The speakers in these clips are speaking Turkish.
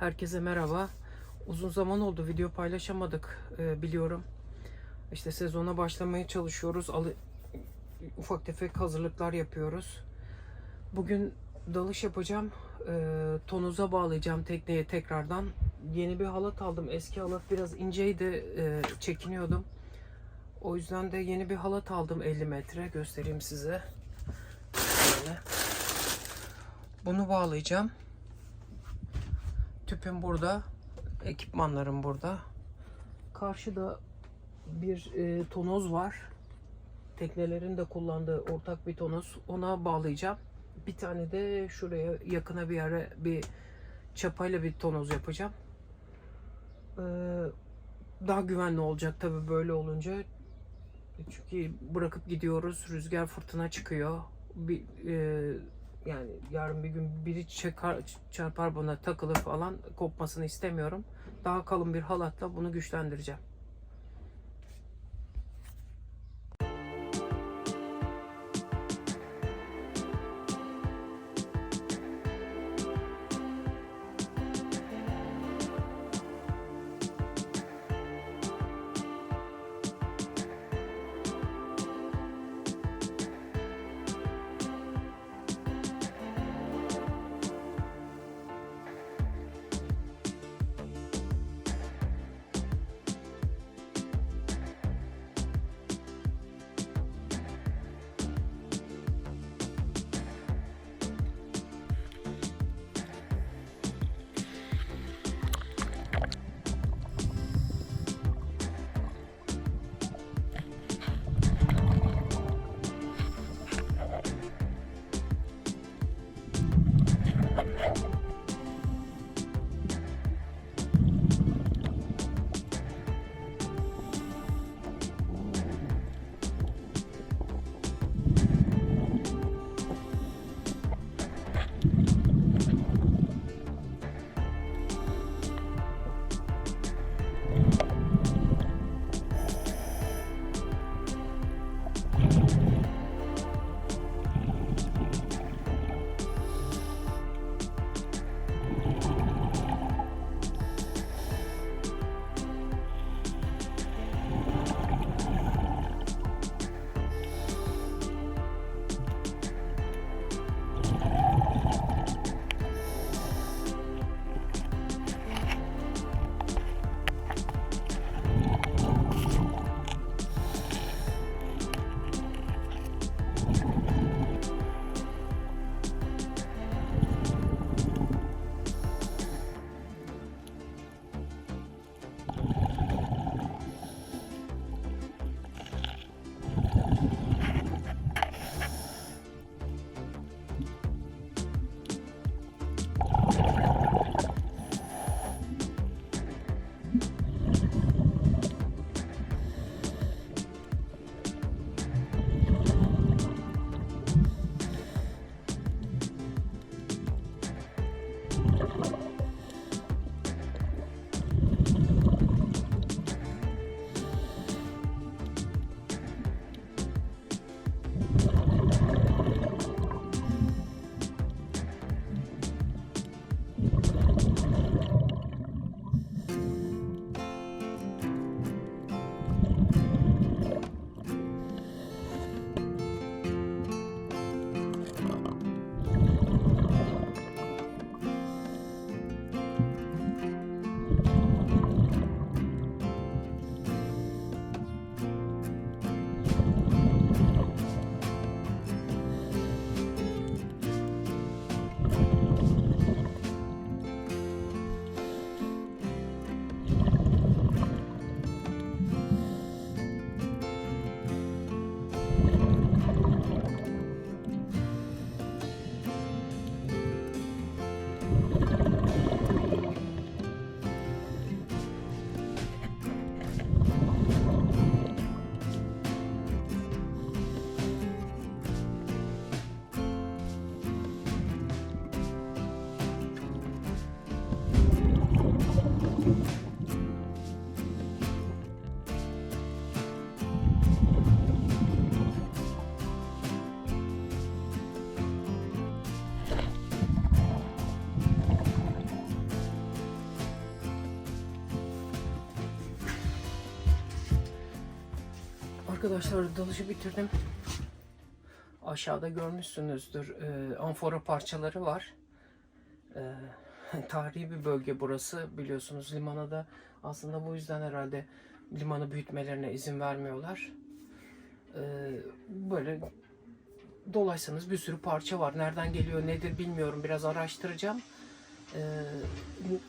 Herkese merhaba. Uzun zaman oldu video paylaşamadık e, biliyorum. İşte sezona başlamaya çalışıyoruz. Alı- ufak tefek hazırlıklar yapıyoruz. Bugün dalış yapacağım. E, tonuza bağlayacağım tekneye tekrardan. Yeni bir halat aldım. Eski halat biraz inceydi. E, çekiniyordum. O yüzden de yeni bir halat aldım 50 metre. Göstereyim size. Şöyle. Bunu bağlayacağım. Tüpüm burada. Ekipmanlarım burada. Karşıda bir e, tonoz var. Teknelerin de kullandığı ortak bir tonoz. Ona bağlayacağım. Bir tane de şuraya yakına bir yere bir çapayla bir tonoz yapacağım. Ee, daha güvenli olacak tabii böyle olunca. Çünkü bırakıp gidiyoruz. Rüzgar fırtına çıkıyor. Bir, e, yani yarın bir gün biri çakar, çarpar buna takılır falan kopmasını istemiyorum. Daha kalın bir halatla bunu güçlendireceğim. Arkadaşlar dalışı bitirdim. Aşağıda görmüşsünüzdür. e, amfora parçaları var. E, tarihi bir bölge burası biliyorsunuz. Limana da aslında bu yüzden herhalde limanı büyütmelerine izin vermiyorlar. E, böyle dolaysanız bir sürü parça var. Nereden geliyor nedir bilmiyorum. Biraz araştıracağım. E,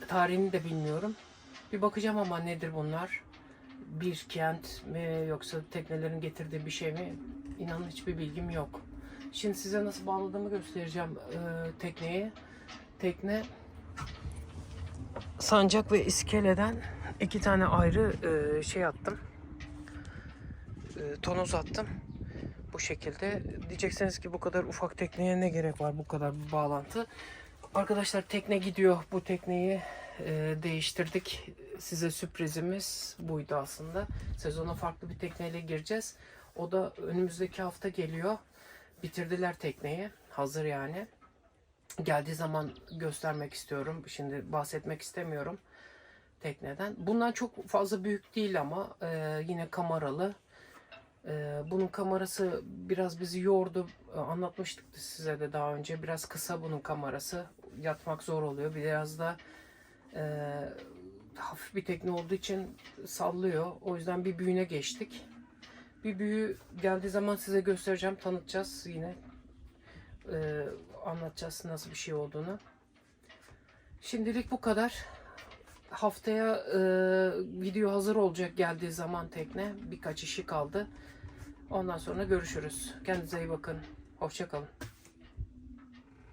tarihini de bilmiyorum. Bir bakacağım ama nedir bunlar? Bir kent mi yoksa teknelerin getirdiği bir şey mi? İnanın hiçbir bilgim yok. Şimdi size nasıl bağladığımı göstereceğim e, tekneyi. Tekne sancak ve iskeleden iki tane ayrı e, şey attım. E, tonoz attım. Bu şekilde. Diyeceksiniz ki bu kadar ufak tekneye ne gerek var bu kadar bir bağlantı. Arkadaşlar tekne gidiyor. Bu tekneyi e, değiştirdik. Size sürprizimiz buydu aslında. Sezona farklı bir tekneyle gireceğiz. O da önümüzdeki hafta geliyor. Bitirdiler tekneyi. Hazır yani. Geldiği zaman göstermek istiyorum. Şimdi bahsetmek istemiyorum tekneden. Bundan çok fazla büyük değil ama e, yine kameralı. E, bunun kamerası biraz bizi yordu. E, Anlatmıştık size de daha önce. Biraz kısa bunun kamerası. Yatmak zor oluyor. Biraz da e, hafif bir tekne olduğu için sallıyor. O yüzden bir büyüğüne geçtik. Bir büyüğü geldiği zaman size göstereceğim. Tanıtacağız yine. E, anlatacağız nasıl bir şey olduğunu. Şimdilik bu kadar. Haftaya e, video hazır olacak geldiği zaman tekne. Birkaç işi kaldı. Ondan sonra görüşürüz. Kendinize iyi bakın. Hoşçakalın.